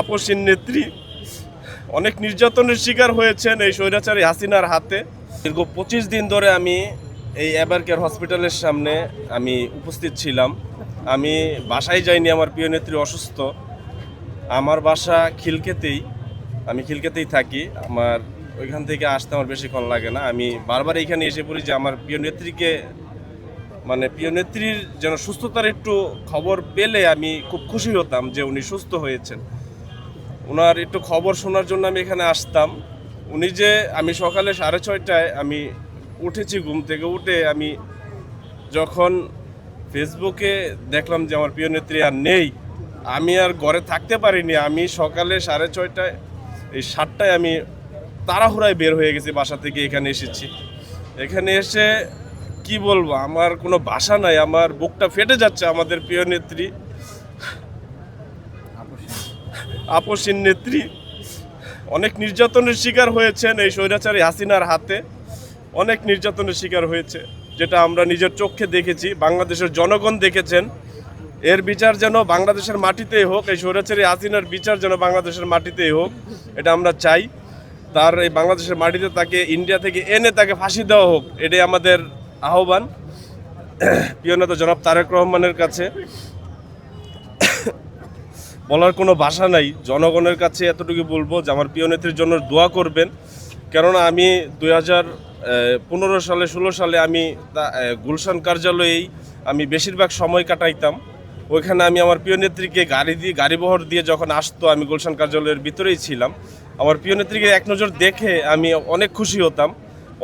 আপসীন নেত্রী। অনেক নির্যাতনের শিকার হয়েছেন এই স্বৈরাচারী হাসিনার হাতে। দীর্ঘ পঁচিশ দিন ধরে আমি এই এবারকের হসপিটালের সামনে আমি উপস্থিত ছিলাম। আমি বাসায় যাইনি, আমার প্রিয় নেত্রী অসুস্থ। আমার বাসা খিলকেতেই, আমি খিলকেতেই থাকি। আমার ওইখান থেকে আসতে আমার বেশিক্ষণ লাগে না। আমি বারবার এইখানে এসে পড়ি যে আমার প্রিয় নেত্রীকে মানে প্রিয় নেত্রীর যেন সুস্থতার একটু খবর পেলে আমি খুব খুশি হতাম যে উনি সুস্থ হয়েছেন। ওনার একটু খবর শোনার জন্য আমি এখানে আসতাম। উনি যে আমি সকালে সাড়ে ছয়টায় আমি উঠেছি, ঘুম থেকে উঠে আমি যখন ফেসবুকে দেখলাম যে আমার প্রিয় নেত্রী আর নেই, আমি আর ঘরে থাকতে পারিনি। আমি সকালে সাড়ে ছয়টায়, এই সাতটায় আমি তাড়াহুড়ায় বের হয়ে গেছি, বাসা থেকে এখানে এসেছি। এখানে এসে কি বলব, আমার কোনো ভাষা নাই, আমার বুকটা ফেটে যাচ্ছে আমাদের প্রিয় নেত্রী। আপসীন নেত্রী। অনেক নির্যাতনের শিকার হয়েছেন এই স্বৈরাচারী হাসিনার হাতে। অনেক নির্যাতনের শিকার হয়েছে, যেটা আমরা নিজের চোখে দেখেছি, বাংলাদেশের জনগণ দেখেছেন। এর বিচার যেন বাংলাদেশের মাটিতেই হোক, এই স্বৈরাচারী হাসিনার বিচার যেন বাংলাদেশের মাটিতেই হোক, এটা আমরা চাই। তার এই বাংলাদেশের মাটিতে তাকে, ইন্ডিয়া থেকে এনে তাকে ফাঁসি দেওয়া হোক, এটাই আমাদের আহ্বান। প্রিয় নেতা জনাব তারেক রহমানের কাছে। বলার কোনো ভাষা নাই। জনগণের কাছে এতটুকু বলব যে আমার প্রিয় নেত্রীর জন্য দোয়া করবেন। কেননা আমি দুই হাজার পনেরো সালে, ষোলো সালে আমি গুলশান কার্যালয়েই আমি বেশিরভাগ সময় কাটাইতাম। ওইখানে আমি আমার প্রিয় নেত্রীকে গাড়ি দিয়ে গাড়ি বহর দিয়ে যখন আসতো, আমি গুলশান কার্যালয়ের ভিতরেই ছিলাম। আমার প্রিয় নেত্রীকে এক নজর দেখে আমি অনেক খুশি হতাম,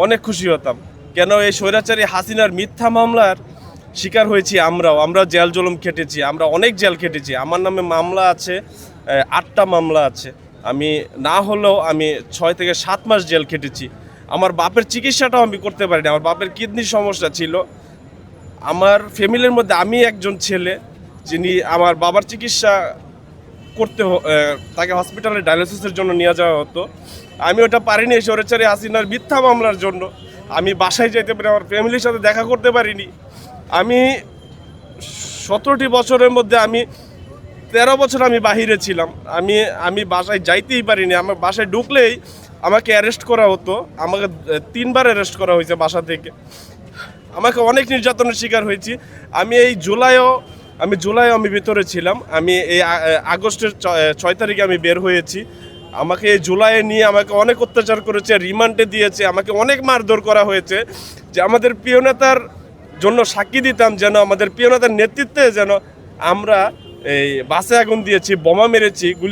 অনেক খুশি হতাম। কেন এই স্বৈরাচারী হাসিনার মিথ্যা মামলার শিকার হয়েছি আমরাও। আমরা জেল জলম খেটেছি, আমরা অনেক জেল খেটেছি। আমার নামে মামলা আছে আটটা মামলা আছে। আমি না হলেও আমি ছয় থেকে সাত মাস জেল খেটেছি। আমার বাপের চিকিৎসাটাও আমি করতে পারিনি। আমার বাপের কিডনির সমস্যা ছিল। আমার ফ্যামিলির মধ্যে আমি একজন ছেলে, যিনি আমার বাবার চিকিৎসা করতে তাকে হসপিটালে ডায়ালিসিসের জন্য নিয়ে যাওয়া হতো। আমি ওটা পারিনি সরেচারি হাসিনার মিথ্যা মামলার জন্য। আমি বাসায় যেতে পারি আমার ফ্যামিলির সাথে দেখা করতে পারিনি। আমি সতেরোটি বছরের মধ্যে আমি তেরো বছর আমি বাহিরে ছিলাম। আমি আমি বাসায় যাইতেই পারিনি। আমার বাসায় ঢুকলেই আমাকে অ্যারেস্ট করা হতো। আমাকে তিনবার অ্যারেস্ট করা হয়েছে বাসা থেকে। আমাকে অনেক নির্যাতনের শিকার হয়েছি। আমি এই জুলাইও, আমি জুলাইও আমি ভিতরে ছিলাম। আমি এই আগস্টের ছয় তারিখে আমি বের হয়েছি। আমাকে এই জুলাইয়ে নিয়ে আমাকে অনেক অত্যাচার করেছে, রিমান্ডে দিয়েছে, আমাকে অনেক মারধর করা হয়েছে যে আমাদের প্রিয় নেতার জন্য সাক্ষী দিতাম যেন আমাদের প্রিয় নেতৃত্বে যেন আমরা এই বাসে আগুন দিয়েছি, বোমা মেরেছি, গুলি